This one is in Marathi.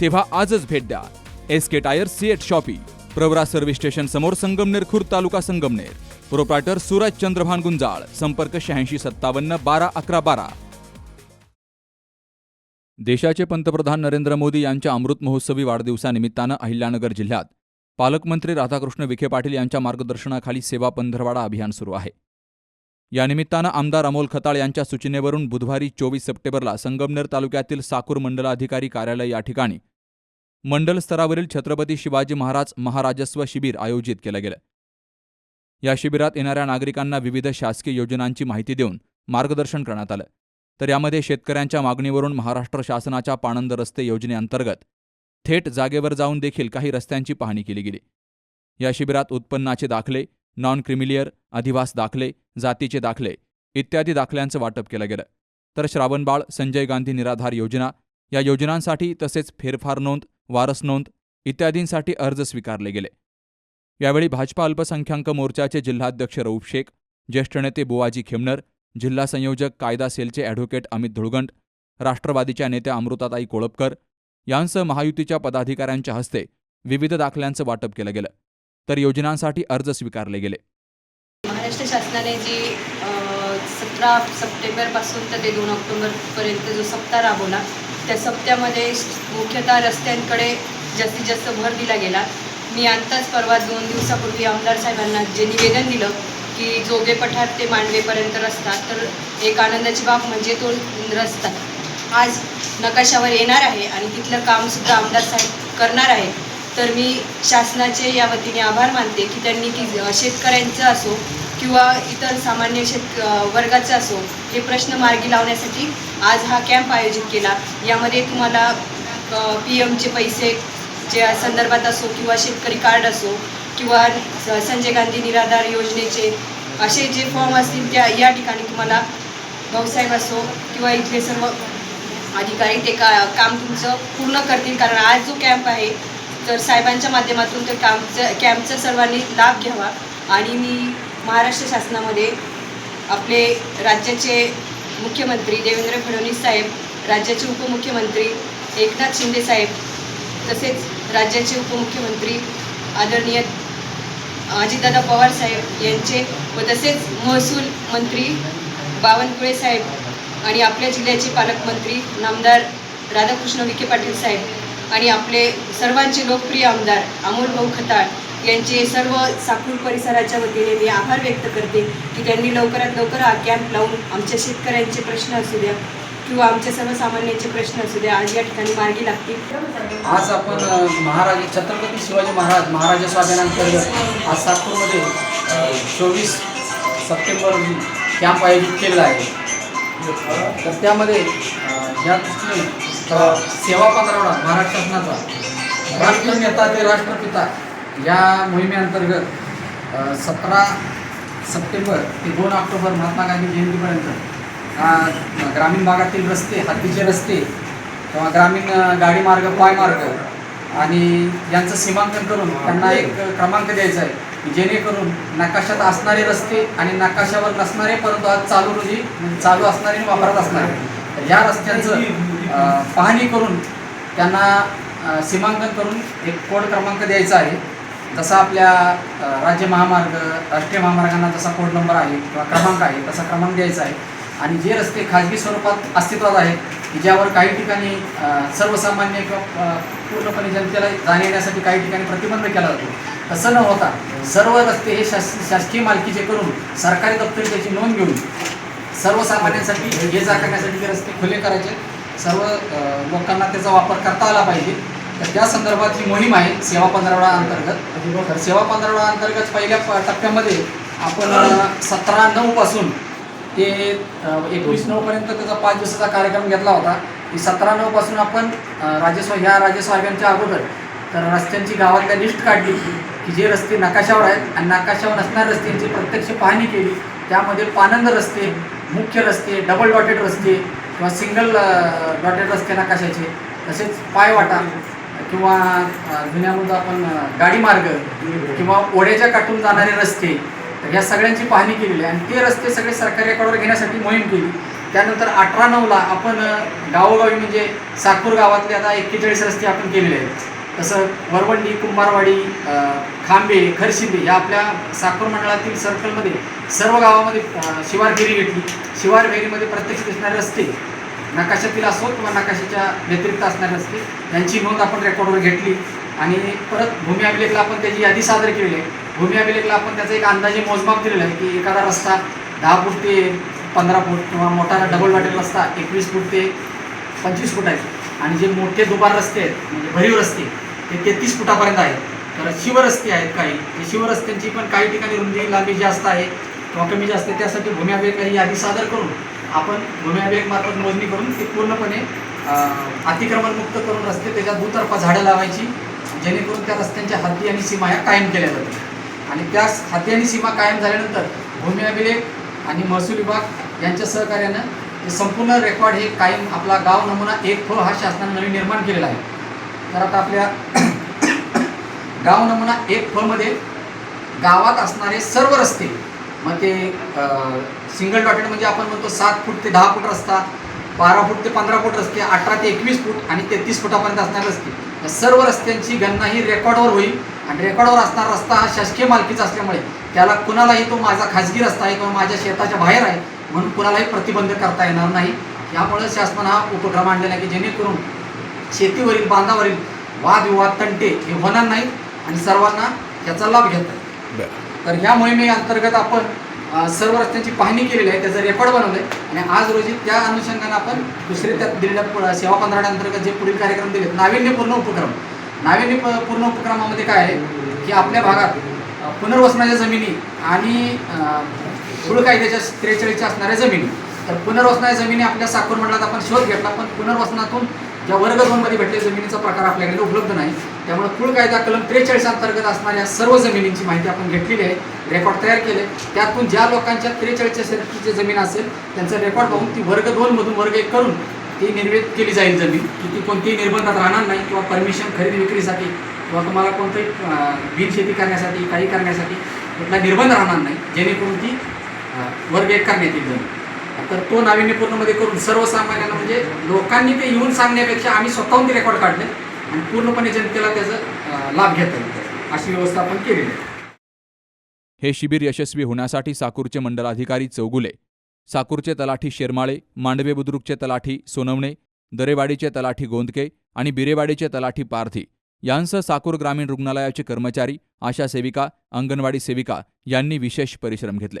तेव्हा आजच भेट द्या. S K tyre CEAT shoppe Pravara service station समोर संगमनेर खुर्द तालुका संगमनेर. प्रोप्रायटर सूरज चंद्रभान गुंजाळ संपर्क शहाऐंशी सत्तावन्न बारा अकरा बारा. देशाचे पंतप्रधान नरेंद्र मोदी यांच्या अमृत महोत्सवी वाढदिवसानिमित्तानं अहिल्यानगर जिल्ह्यात पालकमंत्री राधाकृष्ण विखे पाटील यांच्या मार्गदर्शनाखाली सेवा पंधरवाडा अभियान सुरू आहे. यानिमित्तानं आमदार अमोल खताळ यांच्या सूचनेवरून बुधवारी चोवीस सप्टेंबरला संगमनेर तालुक्यातील साकूर मंडलाधिकारी कार्यालय या ठिकाणी मंडल स्तरावरील छत्रपती शिवाजी महाराज महाराजस्व शिबिर आयोजित केलं गेलं. या शिबिरात येणाऱ्या नागरिकांना विविध शासकीय योजनांची माहिती देऊन मार्गदर्शन करण्यात आलं. तर यामध्ये शेतकऱ्यांच्या मागणीवरून महाराष्ट्र शासनाच्या पाणंद रस्ते योजनेअंतर्गत थेट जागेवर जाऊन देखील काही रस्त्यांची पाहणी केली गेली. या शिबिरात उत्पन्नाचे दाखले नॉन क्रिमिलियर अधिवास दाखले जातीचे दाखले इत्यादी दाखल्यांचं वाटप केलं गेलं. तर श्रावणबाळ संजय गांधी निराधार योजना या योजनांसाठी तसेच फेरफार नोंद वारस नोंद इत्यादींसाठी अर्ज स्वीकारले गेले. यावेळी भाजपा अल्पसंख्याक मोर्चाचे जिल्हाध्यक्ष रऊफ शेख ज्येष्ठ नेते बुवाजी खेमनर जिल्हा संयोजक कायदा सेलचे ॲडव्होकेट अमित धुळगंट राष्ट्रवादीच्या नेत्या अमृताताई कोळपकर यांसह महायुतीच्या पदाधिकाऱ्यांच्या हस्ते विविध दाखल्यांचं वाटप केलं गेलं. तर योजनांसाठी अर्ज स्वीकारले गेले. महाराष्ट्र शासनाने जी सतरा सप्टेंबरपासून तर ते दोन ऑक्टोबरपर्यंत जो सप्ताह राबवला त्या सप्त्यामध्ये मुख्यतः रस्त्यांकडे जास्तीत जास्त भर दिला गेला. मी आत्ताच परवा दोन दिवसापूर्वी आमदार साहेबांना जे निवेदन दिलं की जोगे पठार ते मांडवेपर्यंत रस्ता तर एक आनंदाची बाब म्हणजे तो रस्ता. आज नकाशावर येणार आहे आणि तिथलं कामसुद्धा आमदार साहेब करणार आहे तर मी शासनाचे या वतीने आभार मानते की त्यांनी की शेतकऱ्यांचं असो किंवा इतर सामान्य शेत वर्गाचं असो हे प्रश्न मार्गी लावण्यासाठी आज हा कॅम्प आयोजित केला. यामध्ये तुम्हाला पी एमचे पैसे जे संदर्भात असो किंवा शेतकरी कार्ड असो किंवा स- संजय गांधी निराधार योजनेचे असे जे फॉर्म असतील त्या या ठिकाणी तुम्हाला भाऊसाहेब असो किंवा इथले सर्व अधिकारी ते का काम तुमचं पूर्ण करतील. कारण आज जो कॅम्प आहे तर साहेबांच्या माध्यमातून तर कॅम्पचं कॅम्पचा सर्वांनी लाभ घ्यावा. आणि मी महाराष्ट्र शासनामध्ये आपले राज्याचे मुख्यमंत्री देवेंद्र फडणवीस साहेब राज्याचे उपमुख्यमंत्री एकनाथ शिंदे साहेब तसेच राज्याचे उपमुख्यमंत्री आदरणीय अजितदादा पवार साहेब यांचे व तसेच महसूल मंत्री बावनकुळे साहेब आणि आपल्या जिल्ह्याचे पालकमंत्री नामदार राधाकृष्ण विखे पाटील साहेब आणि आपले सर्वांचे लोकप्रिय आमदार अमोल भाऊ खताळ यांचे सर्व साकूर परिसराच्या वतीने मी आभार व्यक्त करते की त्यांनी लवकरात लवकर हा कॅम्प लावून आमच्या शेतकऱ्यांचे प्रश्न असू द्या किंवा आमच्या सर्वसामान्यांचे प्रश्न असू द्या आज या ठिकाणी मार्गी लागतील. आज आपण महाराज छत्रपती शिवाजी महाराज महाराजा स्वाभिमानांतर्गत आज सागपूरमध्ये चोवीस सप्टेंबर कॅम्प आयोजित केलेला आहे. तर त्यामध्ये या दृष्टीने सेवा पंधरवडा महाराष्ट्र शासनाचा राष्ट्रनेता ते राष्ट्रपिता या मोहिमेअंतर्गत सतरा सप्टेंबर ते दोन ऑक्टोबर महात्मा गांधी जयंतीपर्यंत ग्रामीण भागातील रस्ते हद्दीचे रस्ते किंवा ग्रामीण गाडी मार्ग पायमार्ग आणि यांचं सीमांकन करून त्यांना एक क्रमांक द्यायचा आहे जेणेकरून नकाशात असणारे रस्ते आणि नकाशावर नसणारे परंतु आज चालू रोजी म्हणजे चालू असणारे आणि वापरात असणारे. तर या रस्त्यांचं पाहणी करून त्यांना सीमांकन करून एक कोड क्रमांक द्यायचा आहे. जसा आपल्या राज्य महामार्ग राष्ट्रीय महामार्गांना जसा कोड नंबर आहे किंवा क्रमांक आहे तसा क्रमांक द्यायचा आहे. आणि जे रस्ते खाजगी स्वरूपात अस्तित्वात आहेत की ज्यावर काही ठिकाणी सर्वसामान्य किंवा पूर्णपणे जनतेला जाण्या येण्यासाठी काही ठिकाणी प्रतिबंध केला जातो. तसं न होता सर्व रस्ते हे शास शासकीय मालकीचे करून सरकारी दप्तरी त्याची नोंद घेऊन सर्वसामान्यांसाठी ये जा करण्यासाठी ते रस्ते खुले करायचे. सर्व लोकांना त्याचा वापर करता आला पाहिजे. तर त्या संदर्भात ही मोहीम आहे सेवा पंधरावडा अंतर्गत. सेवा पंधरावडा अंतर्गत पहिल्या टप्प्यामध्ये आपण सतरा नऊ पासून ते एकवीस नऊपर्यंत त्याचा पाच दिवसाचा कार्यक्रम घेतला होता. की सतरा नऊपासून आपण राजेस्व राजस्व ह्या राजस्वाभियानच्या अगोदर तर रस्त्यांची गावातल्या लिस्ट काढली की जे रस्ते नकाशावर आहेत. आणि नकाशावर असणाऱ्या रस्त्यांची प्रत्यक्ष पाहणी केली. त्यामध्ये पानंद रस्ते मुख्य रस्ते डबल डॉटेड रस्ते किंवा सिंगल डॉटेड रस्ते नकाशाचे तसेच पायवाटा किंवा अ, जुन्यामध्ये आपण गाडी गाडीमार्ग किंवा ओढ्याच्या काठून जाणारे रस्ते तर सगळ्यांची पाहणी केलेली आहे. आणि ते रस्ते सगळे सरकारी रेकॉर्डवर घेण्यासाठी मोहीम केली. त्यानंतर अठरा नऊला आपण गावोगावी म्हणजे सातपूर गावातले आता एक्केचाळीस रस्ते आपण केलेले आहेत. तसं वरवंडी कुंभारवाडी खांबे खरशिंदे या आपल्या साखर मंडळातील सर्कलमध्ये सर्व गावामध्ये अ, शिवार फेरी घेतली. शिवार फेरीमध्ये प्रत्यक्ष दिसणारे रस्ते नकाशातील असो किंवा नकाशाच्या व्यतिरिक्त असणारे रस्ते यांची नोंद आपण रेकॉर्डवर घेतली. आणि परत भूमी अभिलेखला आपण त्याची यादी सादर केलेली आहे. भूमी अभिलेखला आपण त्याचा एक अंदाजे मोजमाप दिलेलं आहे की एखादा रस्ता दहा फूट ते पंधरा फूट किंवा मोठा डबल वाटेल रस्ता एकवीस फूट ते पंचवीस फूट आहे. आणि जे मोठे दुबार रस्ते आहेत म्हणजे भरीव रस्ते ते तेहतीस फुटापर्यंत आहेत. तर शिवरस्ते आहेत काही. ते शिवरस्त्यांची पण काही ठिकाणी रुंदी लांबी जास्त आहे किंवा कमी जास्त आहे. त्यासाठी भूमी अभिलेखला ही यादी सादर करून आपण भूमी अभिलेखमार्फत मोजणी करून ते पूर्णपणे अतिक्रमणमुक्त करून रस्ते त्याच्यात दुतर्फा झाडं लावायची जेणेकरून त्या रस्त्यांच्या हद्दी आणि सीमा ह्या कायम केल्या जातील. आणि त्या हद्दी आणि सीमा कायम झाल्यानंतर भूमी अभिलेख आणि महसूल विभाग यांच्या सहकार्यानं संपूर्ण रेकॉर्ड हे कायम आपला गाव नमुना एक फ हा शासनाने नवीन निर्माण केलेला आहे. तर आता आपल्या गाव नमुना एक फळमध्ये गावात असणारे सर्व रस्ते मग ते सिंगल डॉटेड म्हणजे आपण म्हणतो सात फूट ते दहा फूट रस्ता बारा फूट ते पंधरा फूट रस्ते अठरा ते एकवीस फूट आणि तेहतीस फुटापर्यंत असणारे रस्ते. सर्व रस्त्यांची गणना ही रेकॉर्डवर होईल आणि रेकॉर्डवर असणारा रस्ता हा शासकीय मालकीचा असल्यामुळे त्याला कुणालाही तो माझा खाजगी रस्ता आहे किंवा माझ्या शेताच्या बाहेर आहे म्हणून कुणालाही प्रतिबंध करता येणार नाही. यामुळे शासनानं हा उपक्रम आणलेला आहे की जेणेकरून शेतीवरील बांधावरील वादविवाद तंटे हे होणार नाहीत आणि सर्वांना याचा लाभ घेता येईल. तर ह्या मोहिमेअंतर्गत आपण सर्व रस्त्यांची पाहणी केलेली आहे त्याचं रेकॉर्ड बनवलं आहे आणि आज रोजी त्या अनुषंगाने आपण दुसरे त्यात दिलेल्या सेवा पंधरवड्याअंतर्गत जे पुढील कार्यक्रम दिलेत नाविन्यपूर्ण उपक्रम. नाविन्यपूर्ण उपक्रमामध्ये काय आहे की आपल्या भागात पुनर्वसनाच्या जमिनी आणि मूळ कायद्याच्या त्रेचाळीसच्या असणाऱ्या जमिनी. तर पुनर्वसनाच्या जमिनी आपल्या साखर मंडळात आपण शोध घेतला पण पुनर्वसनातून ज्या वर्ग दोनमध्ये भेटले जमिनीचा प्रकार आपल्याकडे उपलब्ध नाही. त्यामुळे कुळ कायदा कलम त्रेचाळीस अंतर्गत असणाऱ्या सर्व जमिनींची माहिती आपण घेतलेली आहे. रेकॉर्ड तयार केले. त्यातून ज्या लोकांच्या त्रेचाळीसच्या शर्तीची जमीन असेल त्यांचं रेकॉर्ड पाहून ती वर्ग दोनमधून वर्ग एक करून ती निर्मित केली जाईल जमीन की ती कोणतीही निर्बंधात राहणार नाही किंवा परमिशन खरेदी विक्रीसाठी किंवा तुम्हाला कोणतंही अं, बिनशेती करण्यासाठी काही करण्यासाठी कुठला निर्बंध राहणार नाही. जेणेकरून ती वर्ग एक करण्यात येईल जमीन. तर तो नाविन्यपूर्णमध्ये करून सर्वसामान्यांना म्हणजे लोकांनी ते येऊन सांगण्यापेक्षा आम्ही स्वतःहून ते रेकॉर्ड काढले आणि पूर्णपणे जनतेला त्याचा लाभ घेता येईल अशी व्यवस्था आपण केलेली आहे. हे शिबिर यशस्वी होण्यासाठी साकूरचे मंडलाधिकारी चौगुले साकूरचे तलाठी शेरमाळे मांडवे बुद्रुकचे तलाठी सोनवणे दरेवाडीचे तलाठी गोंदके आणि बिरेवाडीचे तलाठी पारधी यांसह साकूर ग्रामीण रुग्णालयाचे कर्मचारी आशा सेविका अंगणवाडी सेविका यांनी विशेष परिश्रम घेतले.